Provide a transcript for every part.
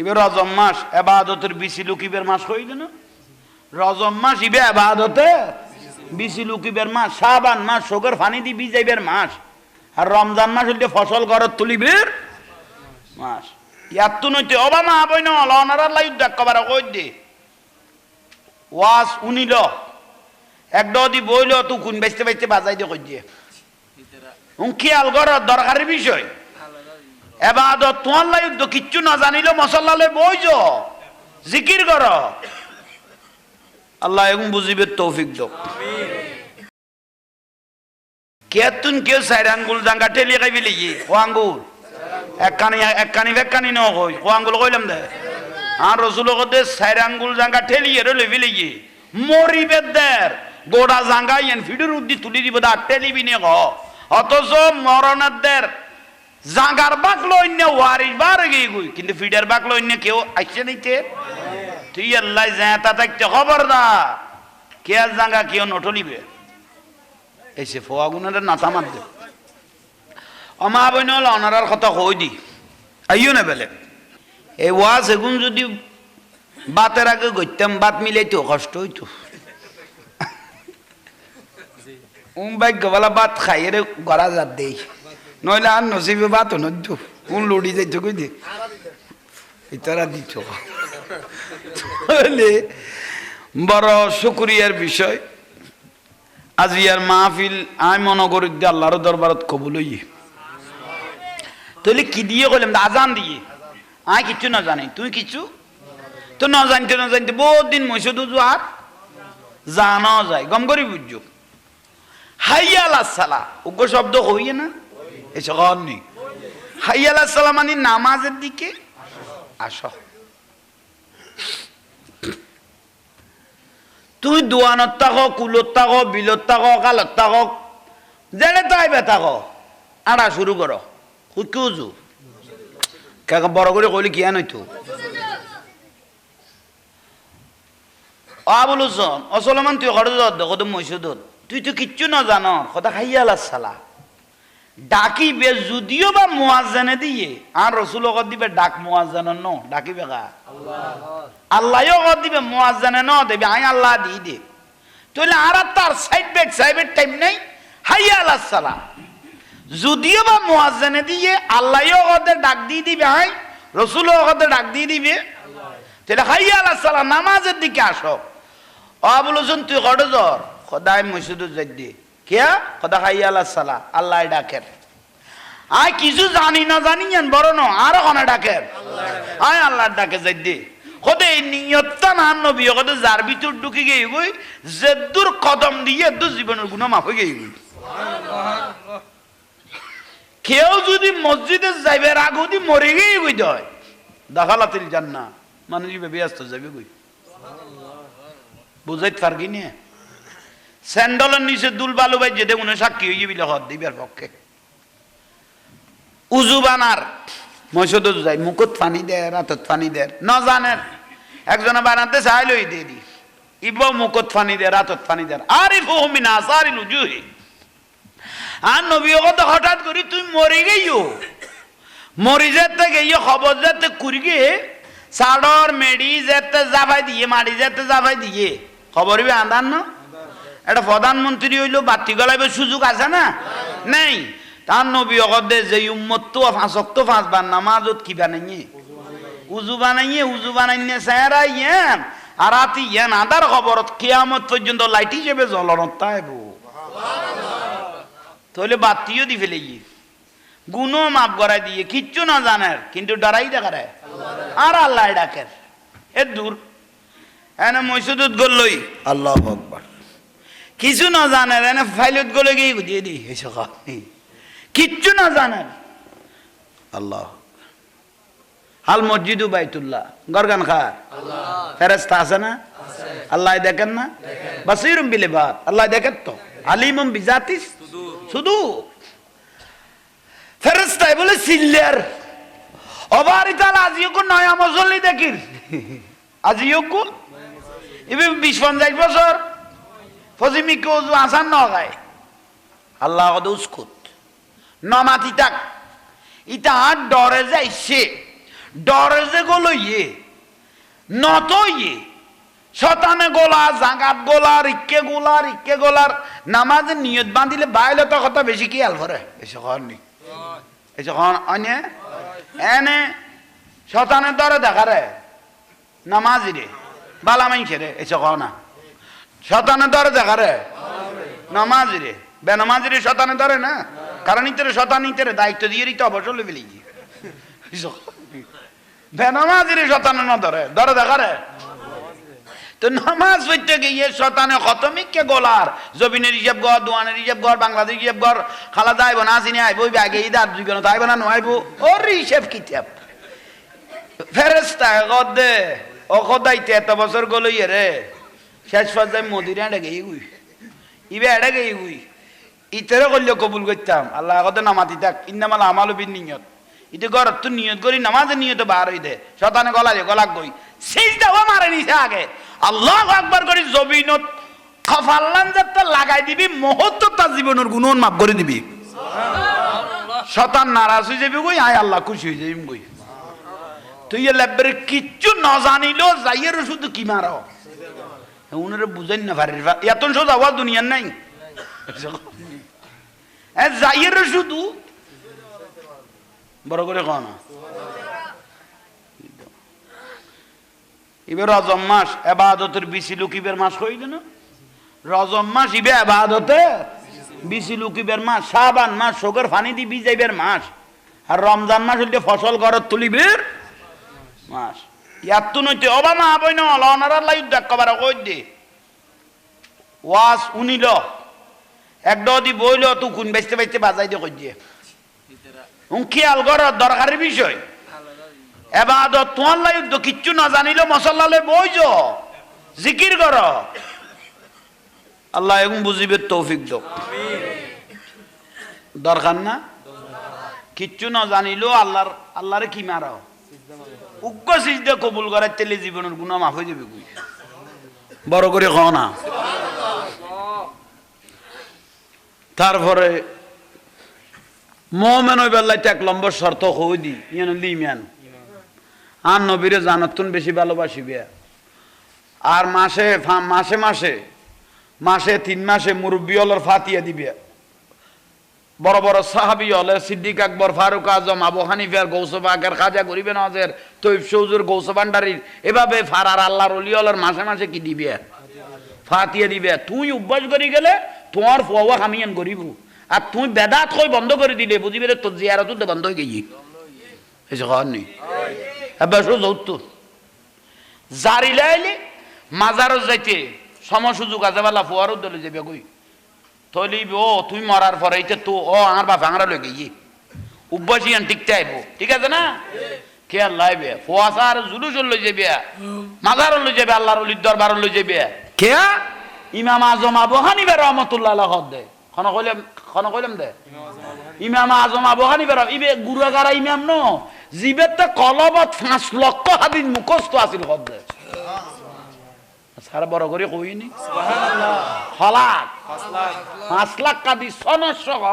এবার রজম মাস এবাদতের বিশি লুকিবের মাস হইল না? রজম মাস ইবে এবাদতে বিশি লুকিবের মাস সাবান মাস, শোকর ফানি দি বিজাইবের মাস। আর রমজান মাস হইলে ফসল ঘরত তুলিবের মাস। ইয়াত নইতে অবামা আবই ন লনার লাই দেখ কবার কই দে। ওয়াস উনিল। এক দি বইল তু কোন বেচতে বেচতে বাজাই দিয়ে কই দিয়ে খেয়াল কর দরকারি বিষয়। এবাদত তোমার লাই তো কিচ্ছু না জানিল মশল্লালে বইজ। জিকির কর। আল্লাহ এখন বুঝিবে তৌফিক দো কেতুন কেউ সাইড আঙ্গুল জাঙ্গা ঠেলি খাইবি লিগি? ও আঙ্গুল। একখানি একখানি বেকানি ন কই? ও আঙ্গুল কইলাম দে। আর রসুল কদে সাইড আঙ্গুল জাঙ্গা ঠেলি এর লেবি লিগি। মরিবে দের। গোড়া জাঙ্গা ইয়েন ফিডুর উদ্দি তুলি দিব দা টেলিবি নে গ অথচ মরণের দের জাঙ্গার বাক লইন্য ওয়ারিস বার গিয়ে গুই কিন্তু ফিডার বাক লইন্য কেউ আসছে নিতে তুই আল্লাহ জেতা থাকতে খবরদার কে আর জাঙ্গা কেউ নটলিবে? এসে ফোয়া গুণের নাতা মার দে। অমা বইন অনারার কথা কই দি? আইও না বেলে। এই ওয়াজ এগুন যদি বাতের আগে গইতাম বাত মিলাইতো কষ্ট হইতো। উম ভাগ্যবালা বাত খাইয়ে গড়া যাত দেই। নইলে আর নসিবে বাত নদ্দু কোন লড়ি যাইতো কই দে? ইতারা দিত। বড় শুক্রিয়ার বিষয়। আজি আর মাহফিল আই মনে করি যে আল্লাহর দরবারত কবুল হইয়ে। তাহলে কি দিয়ে কইলাম? আজান দিয়ে। আই কিছু না জানি। তুই কিছু? তো না জানতে না জানতে বহুত দিন মহিষ দুজু আর জানা যায়। গম করি বুঝছ? হাইয়াল সালা উগ্র শব্দ হইয়ে না? এসব নেই হাইয়াল সালা মানে নামাজের দিকে আস। তুই দোয়ানত থাক, কুলত থাক, বিলত থাক, কালত থাক, জেলে তাইবে থাক, আড়া শুরু কর হুজু কাকা বড় করে কইলে কিয়া নইতো আবুলুসন অসলমান তুই ঘরে দত কত মৈসুদত তুই তো কিচ্ছু না জানো কথা খাইয়াল সালা ডাকিবে যদিও বা মোয়াজানে দিয়ে। আর রসুল দিবে? ডাক মোয়াজান ন, ডাকিবে গা আল্লাহও কত দিবে? মোয়াজানে ন দেবে, আই আল্লাহ দিয়ে দে। তাহলে আর তার সাইড ব্যাক সাইডের টাইম নেই। হাইয়া আল্লাহ সালা যদিও বা মোয়াজানে দিয়ে আল্লাহও কত ডাক দিয়ে দিবে হাই রসুলও কত ডাক দিয়ে দিবে। তাহলে হাইয়া আল্লাহ সালা নামাজের দিকে আসো। অবলোচন তুই কত জ্বর? সদায় মসজিদত যাই দিয়ে কিয়া সদা হাইয়া আল্লাহ সালা আল্লাহ ডাকের আয়, কিছু জানি না জানি জান বড় ন আরও কোনা ডাকের আয়, আল্লাহর ডাকে যাই কদে এই নিয়তটা না নবী কদে যার ভিতর ঢুকে গিয়ে গই যেদুর কদম দিয়ে এদুর জীবনের গুণা মাফ হয়ে গিয়ে কেউ যদি মসজিদে যাইবে রাগুদি মরে গিয়ে গই দয়। দাখালাতিল জান্না মানুষ ব্যস্ত যাবে গই বুঝাইতে পারবি নিয়ে স্যান্ডলের নিচে দুল বালু বাই যেতে উনি সাক্ষী হয়ে যাবি হদ দিবার পক্ষে। উজু বানার মসজিদ যাই মুকুত পানি দেয় রাতত পানি দেয় ন জানেন একজনে বানাতে চাইলই দিয়ে দি। ইব মুকুত পানি দেয় রাতত পানি দেয় আরে ফুহমিনা সারি লুজুহি আর নবী কথা হঠাৎ করি, তুই মরে গেইও মরি যেতে গেইও খবর যেতে কুড়ি গিয়ে সাডর মেডি যেতে যাবাই দিয়ে মারি যেতে যাবাই দিয়ে। খবর বি আন্দান না? এটা প্রধানমন্ত্রী হইল, বাতি গলাইবে সুযোগ আছে না? নেই। তার নবী অগদে যে উম্মত তো ফাঁসক তো ফাঁসবার নামাজত কি বানাইয়ে? উজু বানাইয়ে উজু বানাইয়ে স্যারা ইয়েন। আর রাতি ইয়েন, আদার খবরত কেয়ামত পর্যন্ত লাইট হিসেবে জ্বলনত তাইব তাহলে বাতিও দি ফেলে গিয়ে গুণও মাপ করাই দিয়ে, কিচ্ছু না জানার, কিন্তু ডরাই দেখারে আর আল্লাহ ডাকের। এ দূর। এনে মসজিদত গলই আল্লাহ আকবার। কিছু না জানেন এনে ফাইলত গলে গিয়ে দিয়ে দি এসব কিচ্ছু না জানেন আল্লাহ। হাল মসজিদ বাইতুল্লাহ। গরগান খা ফেরেস্তা আছে না? আল্লাহ দেখেন না? বাসিরুম বিলে বাত আল্লাহ দেখেন তো? আলিমুম বিজাতিস শুধু ফেরেস্তাই বলে সিল্লার। অবারিতাল আজিও কোন নয়া মজলি দেখির। আজিও কোন এবে বিশ পঞ্চাশ বছর। ফজিমিকে ওজু আসান নগায়। আল্লাহ কদ উস্কুত। নমাতি তাক ইটা আর ডরে যাইছে ডরে যে গলো ইয়ে। নত ইয়ে। শতানে গোলা জাগাত গোলার ইক্কে গোলার ইক্কে গোলার নামাজে নিয়ত বাঁধিলে বাইলে তো কথা বেশি কি আলভরে এসে কর নি। এসে কন অনে? এনে? শতানের দরে দেখারে নামাজি রে। বালা মাইছে রে। এসে কহ না। শতানের দরে দেখারে নামাজি রে। বেনামাজি রে শতানে ধরে না? কারণ ইতরে শতান ইতরে দায়িত্ব দিয়ে তো অবসর লেবে বেনামাজি রে শতানে না ধরে ধরে দেখারে তো নামাজ পড়তে গিয়ে শতানে খতমিককে গোলার। জবিনের হিসাব গড় দোয়ানের হিসাব গড় বাংলাদেশ হিসাব গড় খালা যাইব না, আসিনি আইব, ওই আগে ঈদ আর দুই তাইব না, নোয়াইব। ওর হিসাব কিতাব। ফেরেস্তা গদে, ও খদাইতে এত বছর গলো ইয়ে রে। শেষ পর্যায়ে মদিরে এড়ে গেই গুই ইবে এড়ে গেই গুই ইতেরে করলে কবুল করতাম আল্লাহ আগতে নামাতি থাক ইন্দামাল আমালো বিন নিয়ত ইতে ঘর তুই নিয়ত করি নামাজে নিয়ত বার হই দে শতানে গলা যে গলাক গই সেই দাও মারে নিছে আগে আল্লাহ আকবার করি জবিনত খফাল্লান যাত্রা লাগাই দিবি মুহূর্ত তার জীবনের গুণন মাফ করে দিবি শতান নারাজ হয়ে যাবি কই আয় আল্লাহ খুশি হয়ে যাবি কই তুই এ লেবের কিচ্ছু না জানিলেও যাইয়ের শুধু কি মারো উনারে বুঝেন না পারিস এত সোজা হওয়া দুনিয়ার নাই। যাইয়ের শুধু। বড় করে কন এবার রজম মাস, এবাদতের বিশি লুকিবের মাস হইল না। রজম মাস, ইবে এবাদতে বিশি লুকিবের মাস সাবান মাস, শোকের ফানি দি বিজাইবের মাস। আর রমজান মাস হইলে ফসল ঘরত তুলিবের মাস। ইয়াত তো নইতে অবা মা বই ন লনারার লাই দেখ কবার কই দে। ওয়াস উনিল এক দি বইল, তু কোন বেচতে বেচতে বাজাই দিয়ে কই দিয়ে খেয়াল কর দরকারের বিষয়। এবাদত তোমার লাই তো কিচ্ছু না জানিল মশল্লালে বইজ। জিকির কর। আল্লাহ এখন বুঝিবে তৌফিক দো দরকার না? কিচ্ছু না জানিলেও আল্লাহর আল্লাহরে কি মারাও? উগ্র সিজদা কবুল করার তেলে জীবনের গুণা মাফ হয়ে যাবে কই? বড় করে খাও না। তারপরে, মোমেন ওই বেলায় এক লম্বর শর্ত হই দি, ইয়ান লিমিয়ান আর নবীরে জানাতুন বেশি ভালোবাসিবে আর মাসে মাসে মাসে মাসে তিন মাসে মুরব্বী হলর ফাতিয়া দিবে বড় বড় সাহাবি হলে সিদ্দিক আকবর, ফারুক আজম, আবু হানিফার গৌসবাগের খাজা গরিবে নজের তৈব সৌজুর গৌসবান্ডারির এভাবে ফারার আল্লাহর অলি হলার মাসে মাসে কি দিবে? ফাতিয়া দিবে। তুই অভ্যাস করে গেলে তোমার ফুয়া হামিয়ান গরিব আর তুই বেদাত কই বন্ধ করে দিলে, বুঝিবে রে, তোর জিয়ারত বন্ধ হয়ে গেছি। এই খাওয়ার নেই এবার যৌত জারি লাইলে মাজারত যাইতে সম সুযোগ আছে, বেলা ফুয়ারও দলে যাবে কই? তলি ও তুই মরার পরে এইটা তো ও আমার বাপ আংরা লই গিয়ে। উব্বাসী আন আইব? ঠিক আছে না? কে আল্লাহ ফুয়াশা আর জুলুস লই যাবে মাজার লই যাবে আল্লাহর অলির দরবার লই যাবে কে? ইমাম আজম আবু হানিফা রহমতুল্লাহ হদ দে। খন কইলাম খন কইলাম দে। ইমাম আজম আবু রহ- ইবে গুরুগারা ইমাম ন? জিবের তো কলবত পাঁচ লক্ষ হাদিস মুখস্থ আছিল হদ দে। সারা বড় করে কইনি। পাঁচ লাখ কাদি সনস সহ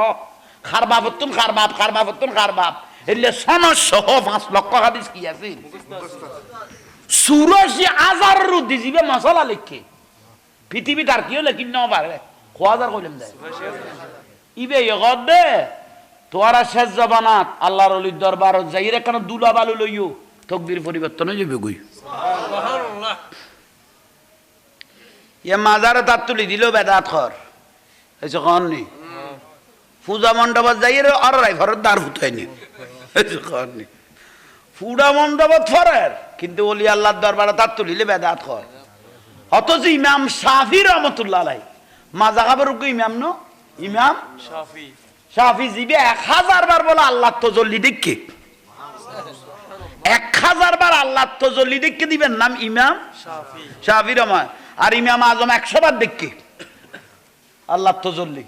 খার বাবতুন খার বাপ, খার বাবতুন খার বাপ। এলে সনস পাঁচ লক্ষ হাদিস কি আছে? চুরাশি হাজার রুদি জিবে মশলা লিখে। পৃথিবী তার কিও লেখিন ন পারে? ক হাজার কইলাম দেয় ইবে ইগত দে। তোয়ারা শেষ জবানাত, আল্লাহর অলির দরবার যাই রে কেন দুলা বালু লইও তকদির পরিবর্তন হয়ে যাবে গই ইয়ে মাজারে তার তুলি দিল বেদাত খর। এসে কন নি? পূজা মণ্ডপত যাই আর রাইফারের দ্বার ফুটাইনি এসে কন নি? পূজা মণ্ডপত ফরের কিন্তু অলি আল্লাহর দরবারে তার তুলিলে বেদাত খর। অথচ ইমাম শাফি রহমতুল্লাহ আলাই। মাজা খাবার ইমাম ন? ইমাম শাফি। শাফি জিবে এক হাজার বার বলে আল্লাহ তো জল্লি দেখকে এক হাজার বার আল্লাহ তো জল্লি দেখকে দিবেন নাম ইমাম শাফি। শাফি রহমান। আর ইমাম আজম একশো বার দেখকে আল্লাহ তো জল্লি।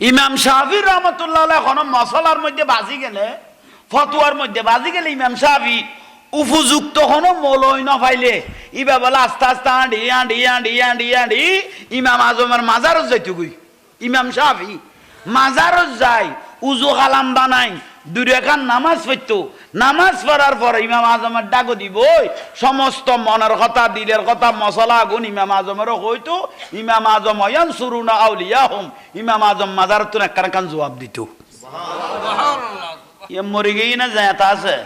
ইমাম শাফি রহমতুল্লাহ এখন মশলার মধ্যে বাজি গেলে, ফতুয়ার মধ্যে বাজি গেলে ইমাম শাফি উপযুক্ত কোনো মলই না পাইলে, ইবা বলে আস্তে আস্তে আঁডি আঁডি আঁডি আঁডি আঁডি ইমাম আজমের মাজারত যাইতে গই ইমাম শাফি মাজারত যাই উজু কালাম বানাই দুই রেখার নামাজ পড়তো নামাজ পড়ার পর ইমাম আজমের ডাকো দিব সমস্ত মনের কথা দিলের কথা মশলা আগুন ইমাম আজমেরও হইতো। ইমাম আজম অয়ান সুরুনা আউলিয়া হোম ইমাম আজম মাজার তো একটা কান জবাব দিত। মরি গেই না তা আছে?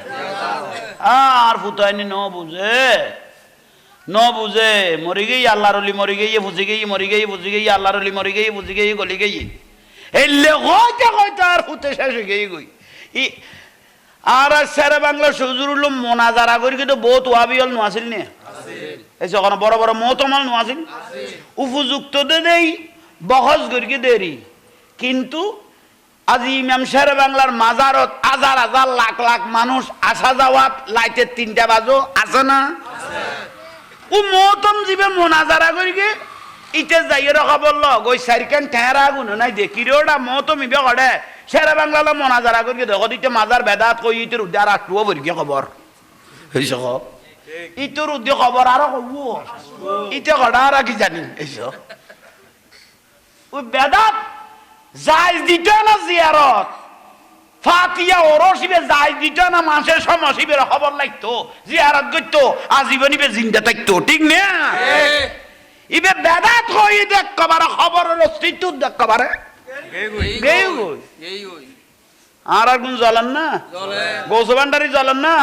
আর ফুতাইনি ন বুঝে? ন বুঝে? মরি গেই আল্লাহর অলি মরি গেই বুঝি গেই মরি গেই বুঝি গেই আল্লাহর অলি মরি গেই বুঝি গেই গলি গেই। এলে হইতে হইতে আর ফুতে শেষ হয়ে গেই গই। ই আর সেরে বাংলা সজুরুল মোনাজারা করি, কিন্তু বহুত ওয়াবিয়ল নোয়াছিল নে? এই যখন বড় বড় মতমাল নোয়াছিল? উপযুক্ত দেই, বহজ করি দেরি। কিন্তু আজি ইমাম শের বাংলার মাজারত হাজার হাজার লাখ লাখ মানুষ আসা যাওয়াত লাইটের তিনটা বাজো আছে না? ও মতম জীবে মোনাজারা করি ইতে যাই রখা বলল গই সারিকান ঠেরা গুণ, নাই দেখি রে ওটা মতম ইবে কড়ে শেরে বাংলা মোনাজারা করি দেখো ইতে মাজার বেদাত কই ইতের উদ্যার আটুও ভরি গে খবর হইছ খ ইটোর উদ্যোগ খবর আরও কব। ইতে কড়া আর কি জানি? এইস ও বেদাত যাই দিত না জিয়ারত ফাতিয়া ওরসিবে যাই দিত না মাসের সমসিবের খবর লাগতো? জিয়ারত করতো আজীবনীবে জিন্দা থাকতো, ঠিক না? ইবে বেদাত হই দেখ কবারে খবরের অস্তিত্ব দেখ কবারে গেই গই আর আর কোন জ্বলেন না গৌসবান্ডারি জ্বলেন না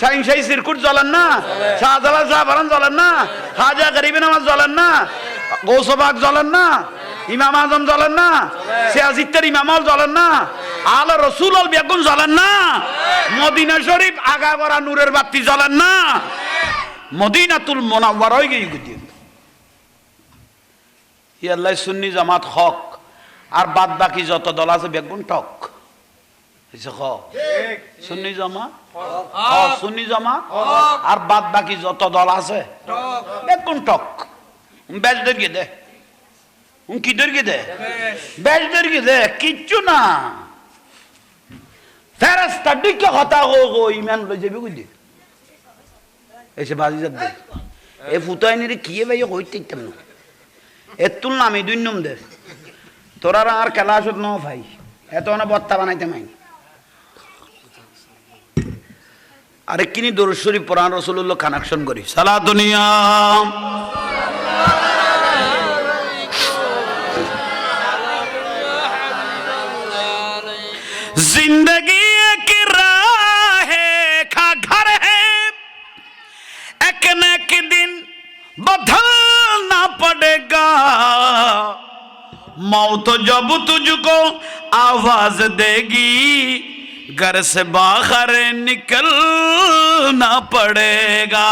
শাহী সিরকুট জ্বলেন না শাহজালাল শাহবারান জ্বলেন না হাজা গরিবিন আমার জ্বলেন না গৌসবাগ জ্বলেন না ইমাম আজম জ্বলেন না সিয়াজিত্তের ইমামল জ্বলেন না আল রসুল আল বেগুন জ্বলেন না মদিনা শরীফ আগা করা নূরের বাতি জ্বলেন না মদিনাতুল মোনাওয়ার হয়ে গিয়ে ইয়াল্লাই সুন্নি জামাত হক, আর বাদ বাকি যত দল আছে বেগুন টক। সুন্নি জমা সুন্নি জমা আর বাদ বাকি যত দল আছে বেগুন টক। বেশ দর্গে দে। কি দর্গে দে? বেশ দর্গে দে, কিচ্ছু না। ফেরাস্তা ডিকে হতা গো গো ইমান লই যাবি কইলি? এসে বাজি যাব এ ফুতাইনি কি ভাই কইতে ইতাম না। এর তুলনা আমি দুই নম্বর দে। তোরা আর খেলা আসত ন ভাই। এত না বত্তা বানাইতে মাই। আরে কিনি দরুশ্বরী পুরাণ রসুল্লাহ কানেকশন করি। সালা দুনিয়া। জিন্দগি मौत जब तुझको आवाज देगी घर से बाहर निकलना पड़ेगा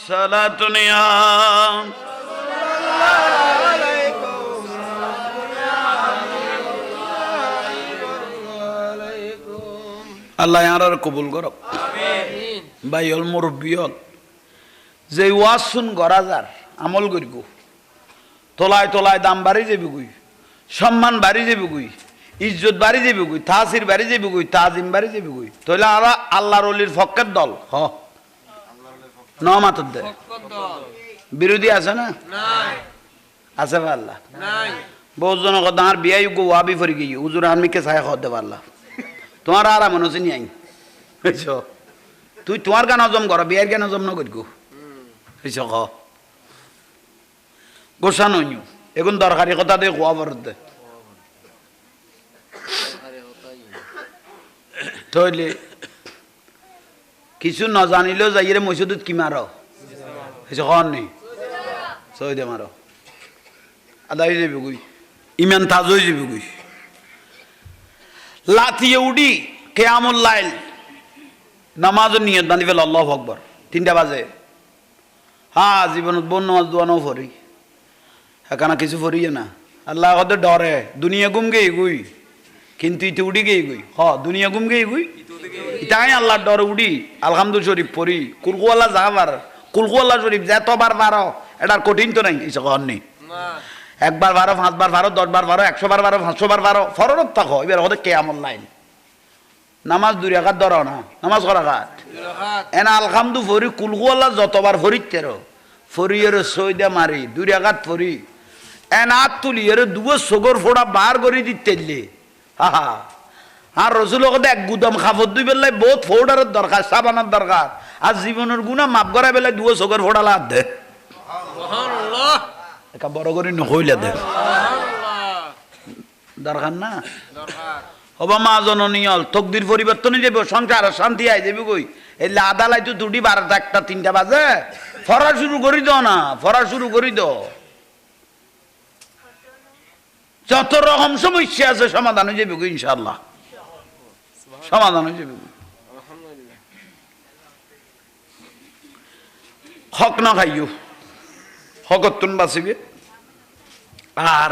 सला दुनिया আল্লাহ আর কবুল করব ভাই হল মুরব্বী হল যে ওয়াজ শুন গড়া যার আমল করিব তোলায় তোলায় দাম বাড়ি যাবি গুই সম্মান বাড়ি যাবি গুই ইজ্জত বাড়ি যাবি গুই তাসির বাড়ি যাবি গুই তাজিম বাড়ি যাবি গুই তাহলে আরা আল্লাহর অলির ফক্কের দল। হ। ন মাতর দে। বিরোধী আছে না? আছে আল্লাহ। বহুত জন কথা আর বিয়াই গো ওয়াবি ফরি গিয়ে উজুর আনমিকে ছায়া খাওয়াতে পারলা তোমার আর মনে হচ্ছে নিয়াই। বুঝছ? তুই তোমার গান হজম কর বিয়ের গান হজম নগর গো। বুঝছ? ক। গোসা নইও এখন দরকারি কথা দিয়ে কোয়া বরত দে। কিছু নজানিলেও যাইরে মসজিদত কি মার? হয়েছে কন নেই সই দে মার। আদায় যাবি গুই। ইমান তাজ হয়ে যাবি গুই। লাথিয়ে উডি কেয়ামুল লাইল। নামাজ নিয়ত বান্ধি ফেল, আল্লাহ আকবর। তিনটা বাজে। হ্যাঁ জীবনত বোন নামাজ দোয়ানো ফরি এখানে কিছু ফরিয়ে না। আল্লাহ কত ডরে, দুনিয়া গুম গেই গুই। কিন্তু ইতে উডি গেই গুই। হ, দুনিয়া গুম গেই গুই। ইটাই আল্লাহ ডরে উডি। আলহামদু শরীফ পড়ি। কুলকুয়াল্লা যা বার কুলকুয়াল্লা শরীফ যতবার বারো এটার কঠিন তো নাই এই সকল নেই। একবার বারো পাঁচবার বারো দশবার বারো একশো বার বারো পাঁচশো বার বারো ফররত থাকো, এবার ওদের কে আমল লাইন নামাজ দুই রাখাত ধরো না, নামাজ করা ঘাট এনা আলহামদু ফরি, কুলকুয়াল্লা যতবার ফরিত তেরো ফরিয়ের সৈদা মারি, দুই রাখাত ফরি। এন হাত তুলি এর দুয়ো সগর ফোড়া বার করে দিতে হা হা। আর রসুল ওকে এক গুদাম খাফত দুই বেলায় বহুত ফোর্ডারের দরকার সাবানার দরকার আর জীবনের গুণা মাপ করা বেলায় দুয়ো চোখের ফোড়া লাদ দে। একা বড় করে নহইলে দে। দরকার না? হবা মা জননীয়ল তকদির পরিবর্তনে যাবে সংসার শান্তি আই যাবে কই এই আদালাই তো দুটি বারোটা একটা তিনটা বাজে। ফরা শুরু করি দাও না ফরা শুরু করি দাও যত রকম সমস্যা আছে, সমাধান হয়ে যাবে ইনশাল্লাহ সমাধান হয়ে যাবে হক না খাইও হকত্তন বাঁচিবে আর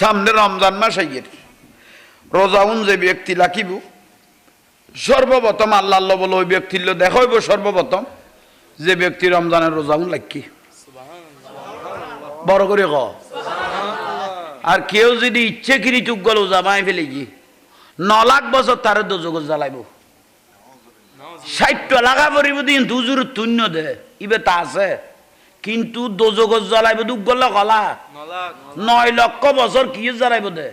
সামনে রমজান মাস আইয়ের রোজাউন যে ব্যক্তি লাকিব সর্বপ্রথম আল্লাহ বলে ওই ব্যক্তির দেখাইব সর্বপ্রথম, যে ব্যক্তি রমজানের রোজাউন লাকি বড় করে ক আর কেউ যদি ইচ্ছে কিরি চুক গেল জামাই ফেলে গিয়ে ন লাখ বছর তারে দোজগ জ্বালাইব। ষাট লাগা পরিব দিন দুজুর তুন্য দে ইবে তা আছে। কিন্তু দোজগ জ্বালাইব দুগ গল কলা নয় লক্ষ বছর কি জ্বালাইব দে?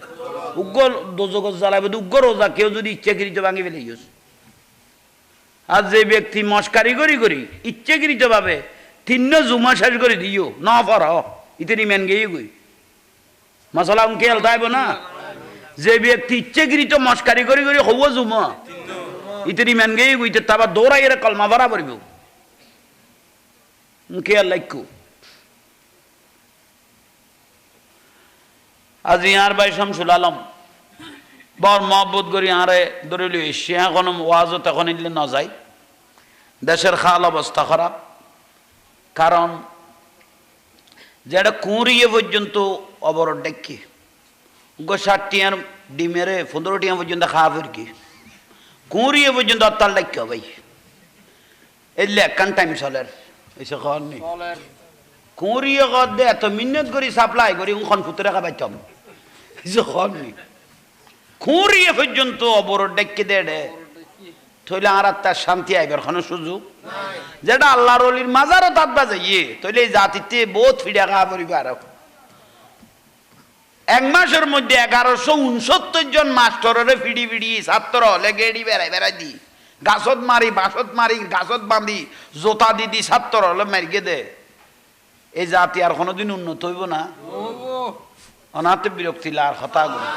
উগ্র দোজগ জ্বালাইব দে উগ্র রোজা কেউ যদি ইচ্ছাকৃত ভাঙি ফেলে গিয়েছ। আর যে ব্যক্তি মস্কারি করি করি ইচ্ছাকৃত ভাবে তিন্ন জুমা শেষ করে দিও ন ফর ইতেনি মেন গেই গই। মশলা উনকে এলতাইব না? যে ব্যক্তি ইচ্ছাকৃত মস্কারি করি করি হব জুমা ইতেনি মেন গেই গই তাবা দৌড়াই এর কলমা ভরা পড়িব উনকে আর লাইকু আজ ইয়ার বাই শামসুল আলম বর মহব্বত করি আরে ধরে এসছি এখন ওয়াজও তখন ইলে ন যায় দেশের খাল অবস্থা খারাপ কারণ যেটা কুঁড়িয়ে পর্যন্ত অবরোধ ডেকি গো ষাট টিয়ার ডিমেরে পনেরো টিয়া পর্যন্ত খাওয়া ফিরকি। কুঁড়িয়ে পর্যন্ত অত্তাল ডাকি ভাই এলে একখান টাইম চলের। এসে খাওয়ার নেই কুঁড়িয়ে কর দে এত মিন্নত করি সাপ্লাই করি উখন ফুতরে খাবাইতাম যখন কুঁড়িয়ে পর্যন্ত অবরোধ ডেকে দে ডে তইলে আর তার শান্তি আইবার কোনো সুযোগ। যেটা আল্লাহর অলির মাজারও তাত বাজাইয়ে তইলে এই জাতিতে বহুত ফিডা খাওয়া পড়িবে আর এক মাসের মধ্যে এগারোশো উনসত্তর জন মাস্টরের ফিডি ফিডি, ছাত্র হলে গেড়ি বেড়াই বেড়াই দি। গাছত মারি বাসত মারি, গাছত বাঁধি জোতা দিদি ছাত্র হলে মারিকে দে। এই জাতি আর কোনোদিন উন্নত হইব না। অনাথ বিরক্তি লার হতাগুলো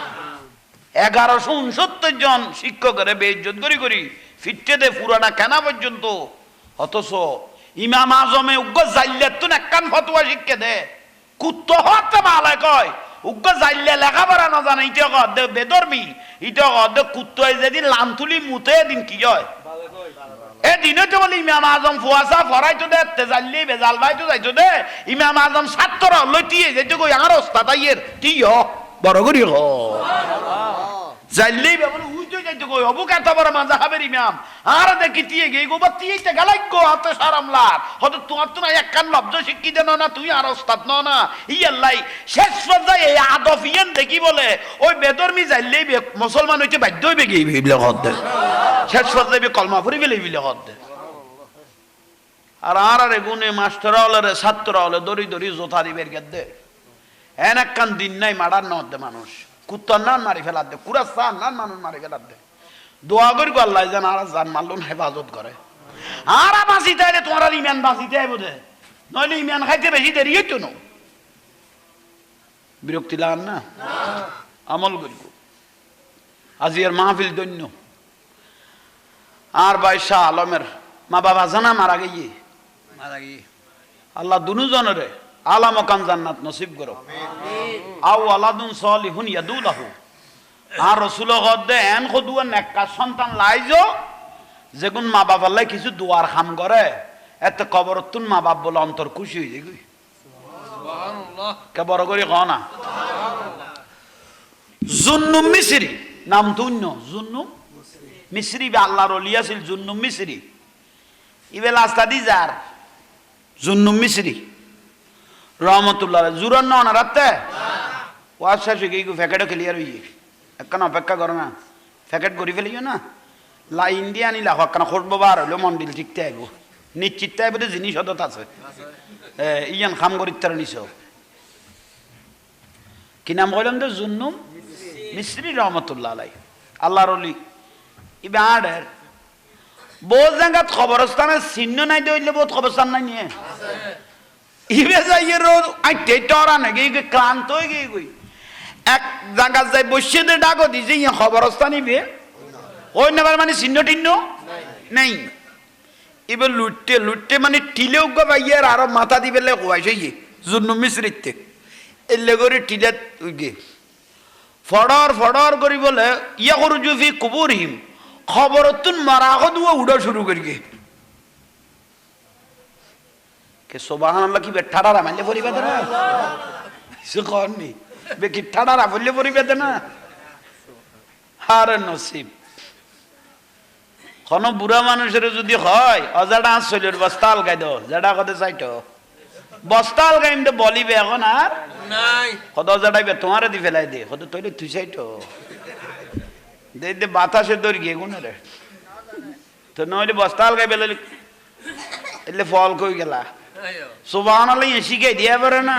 এগারোশো উনসত্তর জন শিক্ষকের বেইজ্জত করি করি ফিরতে দে পুরাটা কেনা পর্যন্ত। অথচ ইমাম আজমে উগ্র জাইলের তো একখান ফতুয়া শিক্ষে দে। কুত্ত হতে মালে কয় উগ্র জাইলে লেখাপড়া না জানে ইটা কর দে বেদর্মী ইটা দে কুত্ত যেদিন লামতুলি মুতে দিন কি হয়? এ দিনে তো বলে ইমাম আজম ফুয়াশা ফরাইতো দে তেজাল্লি বেজাল ভাইতো যাইতো দে, ইমাম আজম ছাত্র লইতিয়ে যেতে কই আর ওস্তাদ আইয়ের কি হ বড় করি হ। জাল্লি। বেবল উইতো যাইতো কই হবু কাত বড় মাজা হাবের ইমাম। আর দেখি তিয়ে গে গো বা তিয়ে তে গালাই গো, হাতে সারামলার হয়তো তোমার তো না এক কান লব্জ শিক্ষি দেন না, তুই আর ওস্তাদ ন না। ইয়াল্লাই, শেষ পর্যায়ে এই আদফ ইয়ান দেখি বলে, ওই বেদর্মি জাল্লি মুসলমান হইতে বাধ্য হইবে গিয়ে এইবিলাক হদ শেষ পর্যায়ে কলমা ফুরি ফেলে এইবিলাক হদ আর আর আরে গুনে মাস্টার হলে রে ছাত্র হলে দড়ি দড়ি জোতা দিবের গেদে এন একখান দিন নাই, মারার ন দে মানুষ। কুত্তর নান মারি ফেলার দে কুড়া সান নান মানুষ মারি ফেলার দে। দোয়া করি আল্লাহ যেন আর জান মারলুন হেফাজত করে। আর বাঁচিতে আইলে তোমার আর ইমান বাঁচিতে আইব দে নইলে ইমান খাইতে বেশি দেরি হইতো না। বিরক্তি লাগান না? আমল করিব আজি এর মাহফিল দৈন্য আর ভাই শাহ আলমের মা বাবা জানা মারা গিয়ে। মারা গিয়ে। আল্লাহ দুনুজনরে আলা মকান জান্নাত নসিব করো। আও আলাদুন সলিহুন ইয়াদুলাহু। আর রসুল গদ্দে এন খদুয়া নেককা সন্তান লাইজো যেগুন মা বাবা লাই কিছু দুয়ার খাম করে। এতে কবরতুন মা বাপ বলে অন্তর খুশি হয়ে যায় কে বড় করে কও না? জুন্নুম মিসরি নাম তুন্য জুন্নুম মিসরি বে আল্লাহর অলি আছিল জুন্নুম মিসরি। ইবে লাস্তা দি যার জুন্নুম মিসরি। রহমতুল্লাহ জুরান না না রাতে ওয়াজ শেষ হয়ে গিয়ে ফ্যাকেটও ক্লিয়ার হয়ে যায় একখান অপেক্ষা করো না। ফ্যাকেট করি ফেলিও না। লাইন দিয়ে আনিলা একখান খসবো বার হইল মন্দির ঠিকতে আইব। নিশ্চিত আইব জিনিস হত আছে। ইয়ান খাম করি তার নিছ। কি নাম কইলাম তো? জুন্নুম মিস্ত্রি রহমতুল্লাহ আলাই আল্লাহর অলি ইবে আডের বহুত জায়গাত খবরস্থানের চিহ্ন নাই দিলে বহুত খবরস্থান নাই নিয়ে। ক্লান্ত এক জায়গা যাই বসে দে ডাকো দিছে ইয়ে খবরস্থান ইবে ওই নেবার মানে চিহ্ন টিহ্ন নেই এবার লুটতে লুটতে মানে টিলেও গো আরও মাথা দিবে কোয়াইছে ইয়ে জুন্নু মিশ্রিতে এলে করে টিলে উগে ফডর ফডর করি বলে ইয়া করু জুফি কুবুর হিম খবর তুন মারা দুয়া উড়া শুরু করি গে কে সোবাহান আল্লাহ কি ঠাডারা মানলে পরিবে না সে কননি বে কি ঠাডারা বললে পরিবে না হারে নসিব কোন বুড়া মানুষের যদি হয় অজাডা চলির বস্তা আলগাই দাও যেটা কথা চাইতো বস্তা আলগাই তো বলিবে এখন আর নাই কত অজাডাইবে তোমারে দি ফেলাই দে কত তৈরি তুই চাইতো দে দে বাতাসে দৌড় গিয়ে গুনে রে তো নইলে বস্তা আলগাই বেলে এলে ফল কই গেলা আয়ো। সুবাহ ইয়ে শিখাই দিয়া পারে না।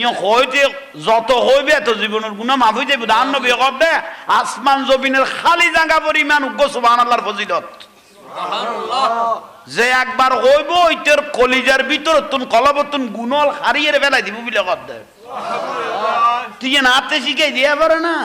ইয়ে হইতে যত হইবে এত জীবনের গুণা মাফ হয়ে যাবে দান নবী দে আসমান জমিনের খালি জায়গা পরিমাণ উগ্র সুবাহ আল্লাহর ফজিলত। যে একবার হইব ওইটার কলিজার ভিতর তুন কলবতুন গুণল হারিয়ে ফেলাই দিব বলে দে। তুই নাতে শিখাই দিয়া পারে না।